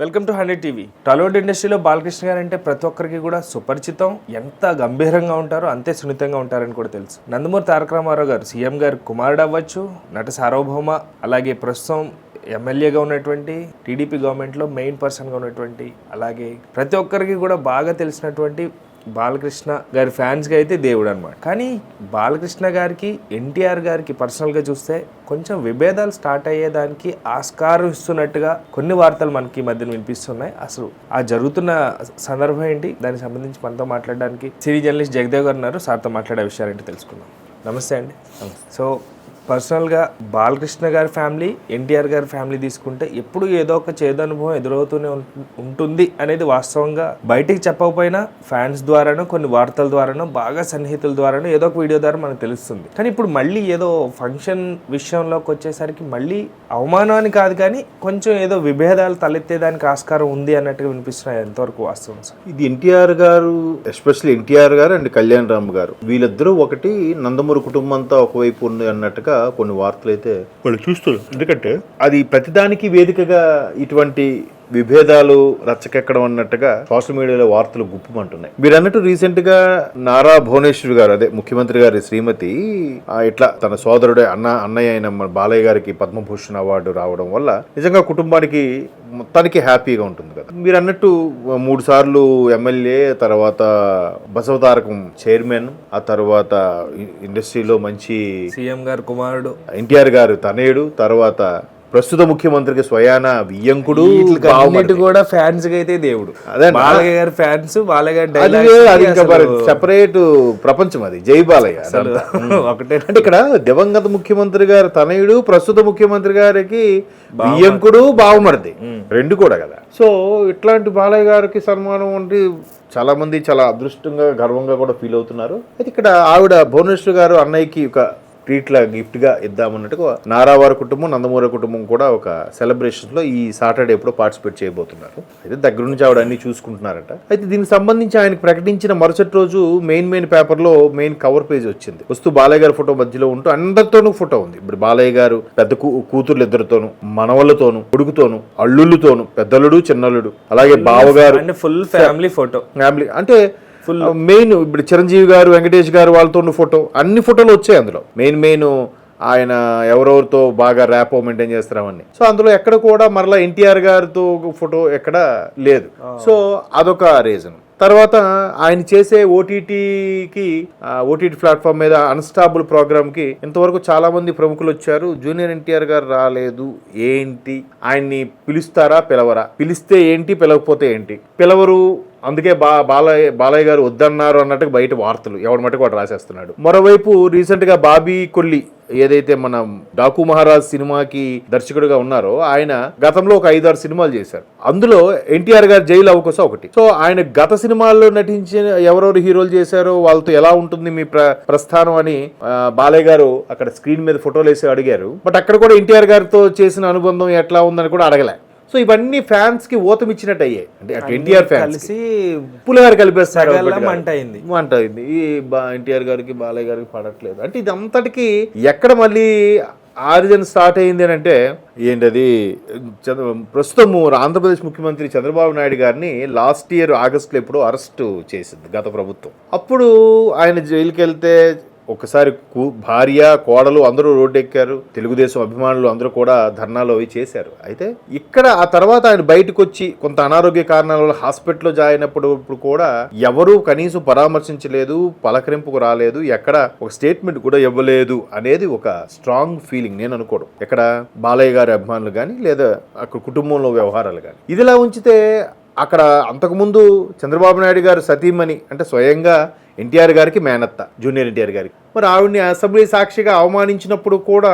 Welcome to hundred TV. Tollywood ఇండస్ట్రీలో బాలకృష్ణ గారు అంటే ప్రతి ఒక్కరికి కూడా సుపరిచితం. ఎంత గంభీరంగా ఉంటారో అంతే సున్నితంగా ఉంటారని కూడా తెలుసు. నందమూరి తారక రామారావు గారు సీఎం గారు కుమారుడు అవ్వచ్చు నట సార్వభౌమ అలాగే ప్రస్తుతం ఎమ్మెల్యేగా ఉన్నటువంటి టీడీపీ గవర్నమెంట్లో మెయిన్ పర్సన్గా ఉన్నటువంటి అలాగే ప్రతి ఒక్కరికి కూడా బాగా తెలిసినటువంటి బాలకృష్ణ గారి ఫ్యాన్స్గా అయితే దేవుడు అనమాట కానీ బాలకృష్ణ గారికి ఎన్టీఆర్ గారికి పర్సనల్గా చూస్తే కొంచెం విభేదాలు స్టార్ట్ అయ్యేదానికి ఆస్కారం ఇస్తున్నట్టుగా కొన్ని వార్తలు మనకి ఈ మధ్యన వినిపిస్తున్నాయి. అసలు ఆ జరుగుతున్న సందర్భం ఏంటి? దానికి సంబంధించి మనతో మాట్లాడడానికి సినీ జర్నలిస్ట్ జగదేవ్ గారు ఉన్నారు. సార్తో మాట్లాడే విషయాలు ఏంటి తెలుసుకుందాం. నమస్తే అండి. సో పర్సనల్గా బాలకృష్ణ గారి ఫ్యామిలీ ఎన్టీఆర్ గారి ఫ్యామిలీ తీసుకుంటే ఎప్పుడు ఏదో ఒక చేదు అనుభవం ఎదురవుతూనే ఉం- ఉంటుంది అనేది వాస్తవంగా బయటికి చెప్పకపోయినా ఫ్యాన్స్ ద్వారానో కొన్ని వార్తల ద్వారానో బాగా సన్నిహితుల ద్వారానో ఏదో ఒక వీడియో ద్వారా మనకు తెలుస్తుంది. కానీ ఇప్పుడు మళ్ళీ ఏదో ఫంక్షన్ విషయంలోకి వచ్చేసరికి మళ్ళీ అవమానాన్ని కాదు కానీ కొంచెం ఏదో విభేదాలు తలెత్తేదానికి ఆస్కారం ఉంది అన్నట్టుగా వినిపిస్తున్నాయి ఎంతవరకు వాస్తవం సార్? ఇది ఎన్టీఆర్ గారు ఎస్పెషల్లీ ఎన్టీఆర్ గారు అండ్ కళ్యాణ్ రామ్ గారు. వీళ్ళిద్దరూ ఒకటి నందమూరి కుటుంబంతో ఒకవైపు ఉంది అన్నట్టుగా కొన్ని వార్తలు అయితే వాళ్ళు చూస్తారు ఎందుకంటే అది ప్రతిదానికి వేదికగా ఇటువంటి విభేదాలు రచ్చకెక్కడం అన్నట్టుగా సోషల్ మీడియాలో వార్తలు గుప్పమంటున్నాయి. మీరు అన్నట్టు రీసెంట్గా నారా భువనేశ్వర్ గారు అదే ముఖ్యమంత్రి గారి శ్రీమతి ఆ, ఇట్లా తన సోదరుడే అన్న అన్నయ్య అయిన మన బాలయ్య గారికి పద్మభూషణ్ అవార్డు రావడం వల్ల నిజంగా కుటుంబానికి మొత్తానికి హ్యాపీగా ఉంటుంది కదా. మీరు అన్నట్టు మూడు సార్లు ఎమ్మెల్యే తర్వాత బసవతారకం చైర్మన్ ఆ తర్వాత ఇండస్ట్రీలో మంచి సీఎం గారు కుమారుడు. ఎన్టీఆర్ గారు తనయుడు తర్వాత ప్రస్తుత ముఖ్యమంత్రికి స్వయాన వియ్యంకుడు కూడా ఫ్యాన్స్ అయితే దేవుడు. అదే బాలయ్య గారి ఫ్యాన్స్ బాలయ్య గారి సెపరేట్ ప్రపంచం అది. జై బాలయ్య. ఒకటే అంటే ఇక్కడ దివంగత ముఖ్యమంత్రి గారు తనయుడు ప్రస్తుత ముఖ్యమంత్రి గారికి బియ్యంకుడు బావమరిది. రెండు కూడా కదా. సో ఇట్లాంటి బాలయ్య గారికి సన్మానం అంటే చాలా మంది చాలా అదృష్టంగా గర్వంగా కూడా ఫీల్ అవుతున్నారు. అయితే ఇక్కడ ఆవిడ భువనేశ్వర్ గారు అన్నయ్యకి ఒక ట్రీట్ లా గిఫ్ట్గా ఇద్దామన్నట్టుగా నారావారి కుటుంబం నందమూరి కుటుంబం కూడా ఒక సెలబ్రేషన్స్లో ఈ సాటర్డే ఎప్పుడో పార్టిసిపేట్ చేయబోతున్నారు. అయితే దగ్గర నుంచి ఆవిడ అన్ని చూసుకుంటున్నారట. అయితే దీనికి సంబంధించి ఆయనకి ప్రకటించిన మరుసటి రోజు మెయిన్ మెయిన్ పేపర్లో మెయిన్ కవర్ పేజ్ వచ్చింది. వస్తూ బాలయ్య గారి ఫోటో మధ్యలో ఉంటూ అందరితోనూ ఫోటో ఉంది. ఇప్పుడు బాలయ్య గారు పెద్ద కూ- కూతుర్లు ఇద్దరితోనూ మనవళ్ళతోనూ కొడుకుతోనూ అల్లుళ్ళతోనూ పెద్దలుడు చిన్నల్లుడు అలాగే బావగారు ఫుల్ ఫ్యామిలీ ఫోటో ఫ్యామిలీ అంటే మెయిన్ ఇప్పుడు చిరంజీవి గారు వెంకటేష్ గారు వాళ్ళతో ఉన్న ఫోటో అన్ని ఫోటోలు వచ్చాయి అందులో. మెయిన్ మెయిన్ ఆయన ఎవరెవరితో బాగా ర్యాపో మెయింటైన్ చేస్తారు అవన్నీ. సో అందులో ఎక్కడ కూడా మరలా ఎన్టీఆర్ గారితో ఫోటో ఎక్కడ లేదు. సో అదొక రీజన్ తర్వాత ఆయన చేసే ఓటీటీకి ఓటీటీ ప్లాట్ఫామ్ మీద అన్స్టాబుల్ ప్రోగ్రామ్కి ఇంతవరకు చాలా మంది ప్రముఖులు వచ్చారు. జూనియర్ ఎన్టీఆర్ గారు రాలేదు. ఏంటి? ఆయన్ని పిలుస్తారా పిలవరా? పిలిస్తే ఏంటి పిలవకపోతే ఏంటి? పిలవరు అందుకే బా బాలయ్య బాలయ్య గారు వద్దన్నారు అన్నట్టు బయట వార్తలు. ఎవరి మటుకు వాడు రాసేస్తున్నాడు. మరోవైపు రీసెంట్గా బాబీ కొల్లి ఏదైతే మన డాకు మహారాజ్ సినిమాకి దర్శకుడిగా ఉన్నారో ఆయన గతంలో ఒక ఐదారు సినిమాలు చేశారు. అందులో ఎన్టీఆర్ గారు జైలు అవకాశం ఒకటి. సో ఆయన గత సినిమాల్లో నటించిన ఎవరెవరు హీరోలు చేశారో వాళ్ళతో ఎలా ఉంటుంది మీ ప్ర ప్రస్థానం అని బాలయ్య గారు అక్కడ స్క్రీన్ మీద ఫోటోలు వేసి అడిగారు. బట్ అక్కడ కూడా ఎన్టీఆర్ గారితో చేసిన అనుబంధం ఎట్లా ఉందని కూడా అడగలే. సో ఇవన్నీ ఫ్యాన్స్కి ఓతమిచ్చినట్టు అయ్యాయి అంటే అటు ఎన్టీఆర్ ఫ్యాన్స్ కలిసి పులిహార కలిపేస్తారు. మంట అయింది. మంట అయింది ఈ బా ఎన్టీఆర్ గారికి బాలయ్య గారికి పడట్లేదు. అంటే ఇది అంతటికి ఎక్కడ మళ్ళీ ఆరిజన్ స్టార్ట్ అయింది అని అంటే ఏంటది? చంద్ర ప్రస్తుతం ఆంధ్రప్రదేశ్ ముఖ్యమంత్రి చంద్రబాబు నాయుడు గారిని లాస్ట్ ఇయర్ ఆగస్టులో ఎప్పుడో అరెస్ట్ చేసింది గత ప్రభుత్వం. అప్పుడు ఆయన జైలుకి వెళ్తే ఒకసారి భార్య కోడలు అందరూ రోడ్డు ఎక్కారు తెలుగుదేశం అభిమానులు అందరూ కూడా ధర్నాలు అవి చేశారు. అయితే ఇక్కడ ఆ తర్వాత ఆయన బయటకు వచ్చి కొంత అనారోగ్య కారణాల వల్ల హాస్పిటల్లో జాయిన్ అయినప్పుడు ఇప్పుడు కూడా ఎవరూ కనీసం పరామర్శించలేదు పలకరింపుకు రాలేదు ఎక్కడ ఒక స్టేట్మెంట్ కూడా ఇవ్వలేదు అనేది ఒక స్ట్రాంగ్ ఫీలింగ్ నేను అనుకోవడం. ఇక్కడ బాలయ్య గారి అభిమానులు కానీ లేదా అక్కడ కుటుంబంలో వ్యవహారాలు కానీ ఇదిలా ఉంచితే అక్కడ అంతకుముందు చంద్రబాబు నాయుడు గారు సతీమణి అంటే స్వయంగా ఎన్టీఆర్ గారికి మేనత్త జూనియర్ ఎన్టీఆర్ గారికి. మరి ఆవిడని అసెంబ్లీ సాక్షిగా అవమానించినప్పుడు కూడా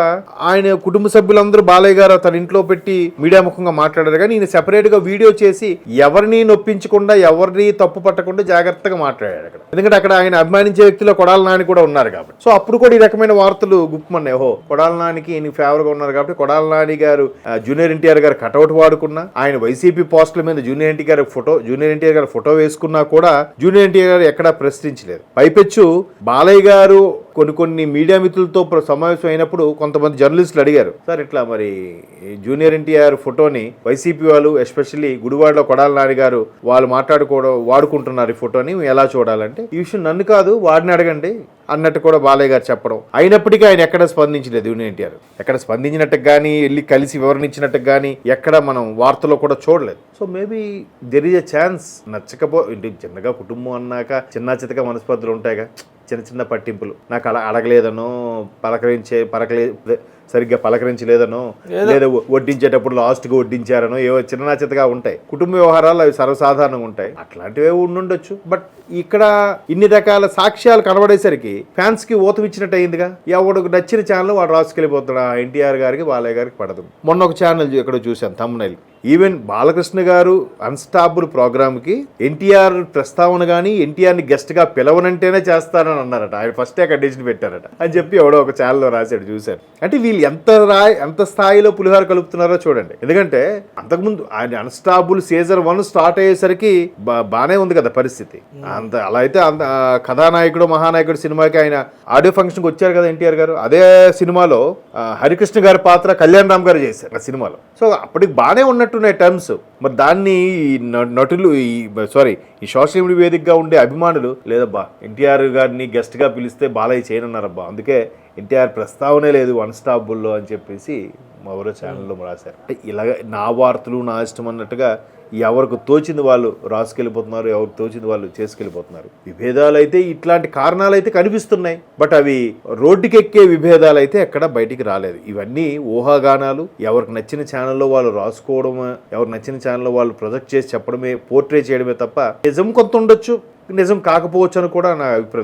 ఆయన కుటుంబ సభ్యులందరూ బాలయ్య గారు తన ఇంట్లో పెట్టి మీడియా ముఖంగా మాట్లాడారు. కానీ ఈయన సెపరేట్గా వీడియో చేసి ఎవరిని నొప్పించకుండా ఎవరిని తప్పు పట్టకుండా జాగ్రత్తగా మాట్లాడాడు అక్కడ. ఎందుకంటే అక్కడ ఆయన అభిమానించే వ్యక్తిలో కొడాల నాని కూడా ఉన్నారు కాబట్టి. సో అప్పుడు కూడా ఈ రకమైన వార్తలు గుప్పమన్నాయి. ఓహో కొడాల నానికి ఈయన ఫేవర్గా ఉన్నారు కాబట్టి కొడాల నాని గారు జూనియర్ ఎన్టీఆర్ గారు కటౌట్ వాడుకున్నా ఆయన వైసీపీ పోస్టుల మీద జూనియర్ ఎన్టీ గారి ఫోటో జూనియర్ ఎన్టీఆర్ గారి ఫోటో వేసుకున్నా కూడా జూనియర్ ఎన్టీఆర్ గారు ఎక్కడా ప్రశ్నించలేదు. పైపెచ్చు బాలయ్య గారు కొన్ని కొన్ని మీడియా మిత్రులతో సమావేశం అయినప్పుడు కొంతమంది జర్నలిస్టులు అడిగారు సార్ ఇట్లా మరి జూనియర్ ఎన్టీఆర్ ఫోటోని వైసీపీ వాళ్ళు ఎస్పెషల్లీ గుడివాడలో కొడాల నాని గారు వాళ్ళు మాట్లాడుకోవడం వాడుకుంటున్నారు ఈ ఫోటోని ఎలా చూడాలంటే? ఈ విషయం నన్ను కాదు వాడిని అడగండి అన్నట్టు కూడా బాలయ్య గారు చెప్పడం. అయినప్పటికీ ఆయన ఎక్కడ స్పందించలేదు జూనియర్ ఎన్టీఆర్. ఎక్కడ స్పందించినట్టు కానీ వెళ్ళి కలిసి వివరణించినట్టు కానీ ఎక్కడ మనం వార్తలో కూడా చూడలేదు. So maybe there is a chance నచ్చకపో ఇంటి చిన్నగా కుటుంబం అన్నాక చిన్న చితక మనస్పర్ధలు ఉంటాయిగా. చిన్న చిన్న పట్టింపులు. నాకు అలా అడగలేదనో పలకరించే పలకలే సరిగ్గా పలకరించలేదనో లేదా వడ్డించేటప్పుడు లాస్ట్గా వడ్డించారనో ఏవో చిన్న చితగా ఉంటాయి. కుటుంబ వ్యవహారాలు అవి సర్వసాధారణంగా ఉంటాయి. అట్లాంటివే ఉండుండొచ్చు. బట్ ఇక్కడ ఇన్ని రకాల సాక్ష్యాలు కనబడేసరికి ఫ్యాన్స్కి ఓతం ఇచ్చినట్టు అయిందిగా. ఎవడు నచ్చిన ఛానల్ వాడు రాసుకెళ్ళిపోతాడు. ఎన్టీఆర్ గారికి బాలయ్య గారికి పడదు. మొన్న ఒక ఛానల్ ఇక్కడ చూశాను తమ్మునైల్. ఈవెన్ బాలకృష్ణ గారు అన్స్టాపుల్ ప్రోగ్రామ్కి ఎన్టీఆర్ ప్రస్తావన కానీ ఎన్టీఆర్ని గెస్ట్గా పిలవనంటేనే చేస్తారని అన్నారట. ఆయన ఫస్టే కండిషన్ పెట్టారట. అని చెప్పి ఎవడో ఒక ఛానల్లో రాశాడు చూశాను. అంటే వీళ్ళు ఎంత రా ఎంత స్థాయిలో పులిహోర కలుపుతున్నారో చూడండి. ఎందుకంటే అంతకుముందు ఆయన అన్స్టాబుల్ సీజన్ వన్ స్టార్ట్ అయ్యేసరికి బాగానే ఉంది కదా పరిస్థితి. అంత అలా అయితే అంత కథానాయకుడు మహానాయకుడు సినిమాకి ఆయన ఆడియో ఫంక్షన్కి వచ్చారు కదా ఎన్టీఆర్ గారు. అదే సినిమాలో హరికృష్ణ గారి పాత్ర కళ్యాణ్ రామ్ గారు చేశారు ఆ సినిమాలో. సో అప్పటికి బాగానే ఉన్నట్టున్నాయి టర్మ్స్. మరి దాన్ని ఈ నటులు ఈ సారీ ఈ సోషల్ మీడియా వేదికగా ఉండే అభిమానులు లేదబ్బా ఎన్టీఆర్ గారిని గెస్ట్గా పిలిస్తే బాలయ్య చేయనన్నారబ్బా అందుకే ఎన్టీఆర్ ప్రస్తావనే లేదు వన్ స్టాప్ బుల్లో అని చెప్పేసి ఎవరో ఛానల్లో రాశారు. అంటే ఇలాగ నా వార్తలు నా ఇష్టం అన్నట్టుగా ఎవరికి తోచింది వాళ్ళు రాసుకెళ్ళిపోతున్నారు ఎవరికి తోచింది వాళ్ళు చేసుకెళ్ళిపోతున్నారు. విభేదాలు అయితే ఇట్లాంటి కారణాలు అయితే కనిపిస్తున్నాయి. బట్ అవి రోడ్డుకెక్కే విభేదాలు అయితే ఎక్కడ బయటికి రాలేదు. ఇవన్నీ ఊహాగానాలు. ఎవరికి నచ్చిన ఛానల్లో వాళ్ళు రాసుకోవడం ఎవరు నచ్చిన ఛానల్లో వాళ్ళు ప్రొజెక్ట్ చేసి చెప్పడమే పోర్ట్రే చేయడమే తప్ప నిజం కొంత ఉండొచ్చు నిజం కాకపోవచ్చు అని కూడా నా అభిప్రాయం.